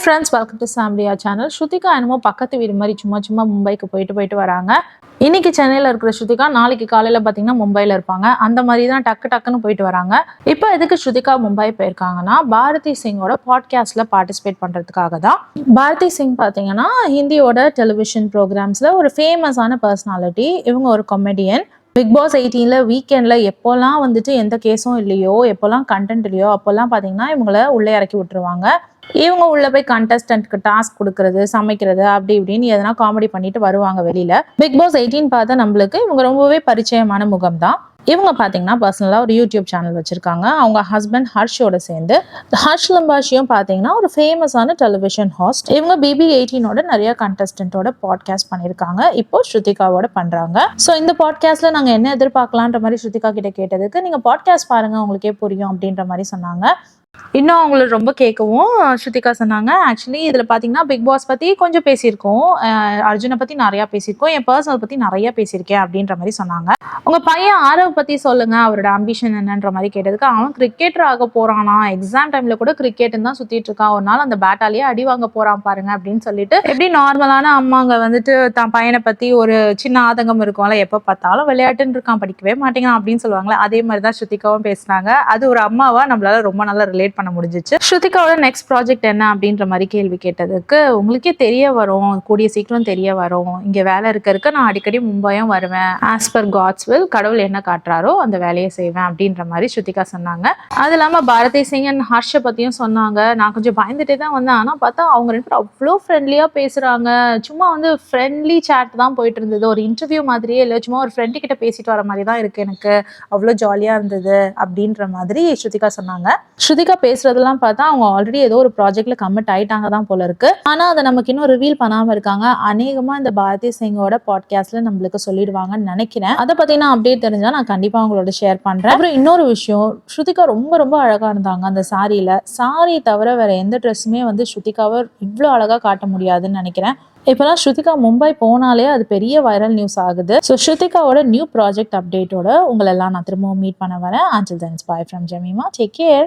Friends welcome to சாம்பியா channel Shruthika என்னமோ பக்கத்து வீடு மாதிரி சும்மா சும்மா மும்பைக்கு போயிட்டு போயிட்டு வராங்க. இன்னைக்கு சென்னையில் இருக்கிற ஸ்ருதிகா நாளைக்கு காலையில் பார்த்தீங்கன்னா மும்பையில் இருப்பாங்க. அந்த மாதிரி தான் டக்கு டக்குன்னு போயிட்டு வராங்க. இப்போ எதுக்கு ஸ்ருதிகா மும்பை போயிருக்காங்கன்னா பாரதி சிங்கோட பாட்காஸ்ட்டில் பார்ட்டிசிபேட் பண்ணுறதுக்காக தான். பாரதி சிங் பார்த்தீங்கன்னா ஹிந்தியோட டெலிவிஷன் ப்ரோக்ராம்ஸில் ஒரு ஃபேமஸான பர்சனாலிட்டி இவங்க ஒரு கொமெடியன் பிக் பாஸ் எயிட்டீனில் வீக்கெண்டில் எப்போல்லாம் வந்துட்டு எந்த கேஸும் இல்லையோ எப்போல்லாம் கண்டென்ட் இல்லையோ அப்போல்லாம் பார்த்தீங்கன்னா இவங்கள உள்ளே இறக்கி விட்டுருவாங்க. இவங்க உள்ளே போய் கண்டஸ்டன்ட்க்கு டாஸ்க் கொடுக்கறது சமைக்கிறது அப்படி இப்படின்னு எதனா காமெடி பண்ணிட்டு வருவாங்க வெளியில். பிக் பாஸ் எயிட்டீன் பார்த்தா நம்மளுக்கு இவங்க ரொம்பவே பரிச்சயமான முகம் தான் இவங்க பார்த்தீங்கன்னா பர்சனலாக ஒரு யூடியூப் சேனல் வச்சுருக்காங்க. அவங்க ஹஸ்பண்ட் ஹர்ஷோட சேர்ந்து ஹர்ஷ் லம்பாஷியும் பார்த்தீங்கன்னா ஒரு ஃபேமஸான டெலிவிஷன் ஹாஸ்ட் இவங்க பிபி எயிட்டீனோட நிறைய கண்டஸ்டன்ட்டோட பாட்காஸ்ட் பண்ணியிருக்காங்க இப்போ ஸ்ருதிகாவோட பண்ணுறாங்க ஸோ இந்த பாட்காஸ்ட்டில் நாங்கள் என்ன எதிர்பார்க்கலான்ற மாதிரி ஸ்ருதிகா கிட்ட கேட்டதுக்கு நீங்கள் பாட்காஸ்ட் பாருங்கள் உங்களுக்கே புரியும் அப்படின்ற மாதிரி சொன்னாங்க. இன்னும் அவங்கள ரொம்ப கேட்கவும் ஸ்ருதிகா சொன்னாங்க. ஆக்சுவலி இதில் பார்த்தீங்கன்னா பிக் பாஸ் பற்றி கொஞ்சம் பேசியிருக்கோம். அர்ஜுனை பற்றி நிறையா பேசியிருக்கோம். என் பர்சனல் பற்றி நிறைய பேசியிருக்கேன் அப்படின்ற மாதிரி சொன்னாங்க. உங்கள் பையன் ஆரவ் பற்றி சொல்லுங்க. அவரோட அம்பிஷன் என்னன்ற மாதிரி கேட்டதுக்கு அவன் கிரிக்கெட்டர் ஆக போகிறானா எக்ஸாம் டைமில் கூட கிரிக்கெட்டுன்னு தான் சுற்றிட்டு இருக்கான். ஒரு நாள் அந்த பேட்டாலேயே அடி வாங்க போகிறான் பாருங்க அப்படின்னு சொல்லிட்டு எப்படி நார்மலான அம்மாங்க வந்துட்டு தான் பையனை பற்றி ஒரு சின்ன ஆதங்கம் இருக்கும்ல எப்போ பார்த்தாலும் விளையாட்டுன்னு இருக்கான் படிக்கவே மாட்டேங்கிறான் அப்படின்னு சொல்லுவாங்களே அதே மாதிரி தான் ஸ்ருதிகாவும் பேசுனாங்க. அது ஒரு அம்மாவா நம்மளால ரொம்ப நல்லா ரிலேட் பண்ண முடிஞ்சிச்சு. ஸ்ருதிகாவோட நெக்ஸ்ட் ப்ராஜெக்ட் என்ன அப்படின்ற மாதிரி கேள்வி கேட்டதுக்கு உங்களுக்கே தெரிய வரும் கூடிய சீக்கிரம் தெரிய வரும். இங்கே வேலை இருக்க இருக்க நான் அடிக்கடி மும்பையும் வருவேன். ஆஸ் பர் காட்ஸ் வில் கடவுள் என்ன காட்டுறாரோ அந்த வேலையை செய்வேன் அப்படின்ற மாதிரி ஸ்ருதிகா சொன்னாங்க. அது இல்லாமல் பாரதி சிங் அண்ட் ஹர்ஷ பற்றியும் சொன்னாங்க. நான் கொஞ்சம் பயந்துட்டே தான் வந்தேன். ஆனால் பார்த்தா அவங்க ரெண்டு பேரும் அவ்வளோ ஃப்ரெண்ட்லியாக பேசுகிறாங்க சும்மா வந்து ஃப்ரெண்ட்லி சேட் தான் போயிட்டு இருந்தது. ஒரு இன்டர்வியூ மாதிரியே இல்லை சும்மா ஒரு ஃப்ரெண்டு கிட்ட பேசிட்டு வர மாதிரி தான் இருக்கு எனக்கு. அவ்வளோ ஜாலியாக இருந்தது அப்படின்ற மாதிரி ஸ்ருதிகா சொன்னாங்க. ஸ்ருதிகா பேசுறதெல்லாம் பார்த்தா அவங்க ஆல்ரெடி ஏதோ ஒரு ப்ராஜெக்ட்ல கமிட் ஆயிட்டாங்க தான் போல இருக்கு. ஆனா அதை நமக்கு இன்னும் ரிவீல் பண்ணாம இருக்காங்க. அநேகமா இந்த பாரதி சிங்கோட பாட்காஸ்ட்ல நம்மளுக்கு சொல்லிடுவாங்கன்னு நினைக்கிறேன். அதை பத்தின அப்டேட் தெரிஞ்சா நான் கண்டிப்பா உங்களோட ஷேர் பண்றேன். அப்புறம் இன்னொரு விஷயம் ஸ்ருதிகா ரொம்ப ரொம்ப அழகா இருந்தாங்க அந்த சாரியில சாரி தவிர வேற எந்த ட்ரெஸ்ஸுமே வந்து ஸ்ருதிகாவை இவ்வளோ அழகா காட்ட முடியாதுன்னு நினைக்கிறேன். இப்போலாம் ஸ்ருதிகா மும்பை போனாலே அது பெரிய வைரல் நியூஸ் ஆகுது. ஸோ ஸ்ருதிகாவோட நியூ ப்ராஜெக்ட் அப்டேட்டோட உங்களெல்லாம் நான் திரும்பவும் மீட் பண்ண வரேன். Aanchal thanks bye from Jemima take care